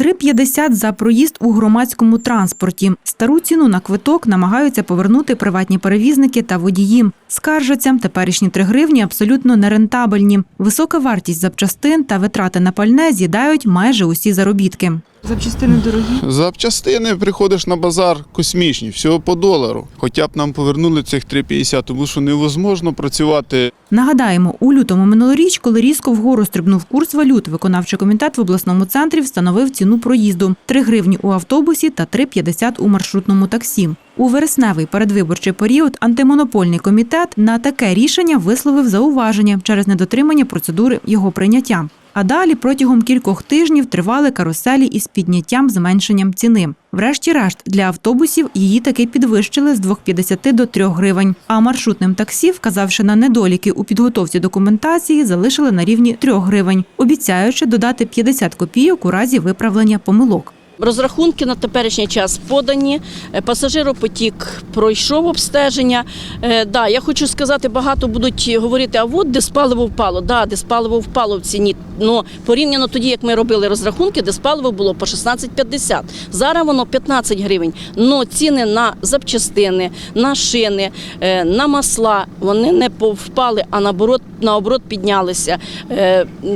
3,50 за проїзд у громадському транспорті. Стару ціну на квиток намагаються повернути приватні перевізники та водії. Скаржаться, теперішні 3 гривні абсолютно нерентабельні. Висока вартість запчастин та витрати на пальне з'їдають майже усі заробітки. Запчастини дорогі. Запчастини приходиш на базар космічні, всього по долару. Хоча б нам повернули цих 3,50, тому що невозможно працювати Нагадаємо, у лютому минулоріч, коли різко вгору стрибнув курс валют, виконавчий комітет в обласному центрі встановив ціну проїзду 3 гривні у автобусі та 3,50 у маршрутному таксі. У вересневий передвиборчий період антимонопольний комітет на таке рішення висловив зауваження через недотримання процедури його прийняття. А далі протягом кількох тижнів тривали каруселі із підняттям зменшенням ціни. Врешті-решт для автобусів її таки підвищили з 2,50 до 3 гривень. А маршрутним таксі, вказавши на недоліки у підготовці документації, залишили на рівні 3 гривень, обіцяючи додати 50 копійок у разі виправлення помилок. Розрахунки на теперішній час подані. е, Пасажиропотік пройшов обстеження. Е, да, я хочу сказати, багато будуть говорити, а от диспаливо впало. Да, диспаливо впало в ціні. Ну, порівняно тоді, як ми робили розрахунки, диспаливо було по 16,50. Зараз воно 15 гривень. Но ціни на запчастини, на шини, е, на масла вони не повпали, а наоборот, наоборот піднялися.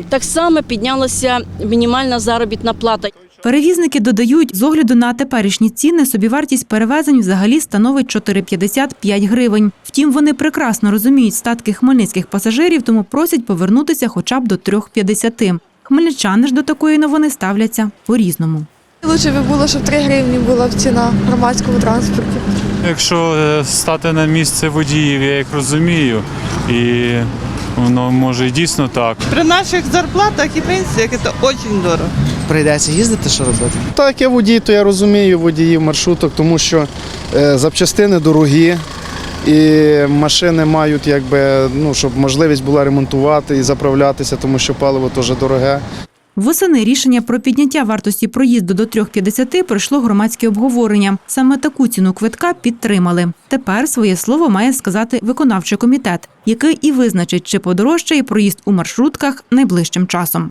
Так само піднялася мінімальна заробітна плата. Перевізники додають, з огляду на теперішні ціни, собівартість перевезень взагалі становить 4,55 гривень. Втім, вони прекрасно розуміють статки хмельницьких пасажирів, тому просять повернутися хоча б до 3,50. Хмельничани ж до такої новини ставляться по-різному. Лучше би було, щоб 3 гривні була ціна громадському транспорті. Якщо е, стати на місце водіїв, я як розумію, і воно може і дійсно так. При наших зарплатах і пенсіях це дуже дорого. Прийдеться їздити, що робити? Так, я водій, то я розумію водіїв маршруток, тому що е, запчастини дорогі. І машини мають, якби, ну, щоб можливість була ремонтувати і заправлятися, тому що паливо теж дороге. Восени рішення про підняття вартості проїзду до 3,50 пройшло громадське обговорення. Саме таку ціну квитка підтримали. Тепер своє слово має сказати виконавчий комітет, який і визначить, чи подорожчає проїзд у маршрутках найближчим часом.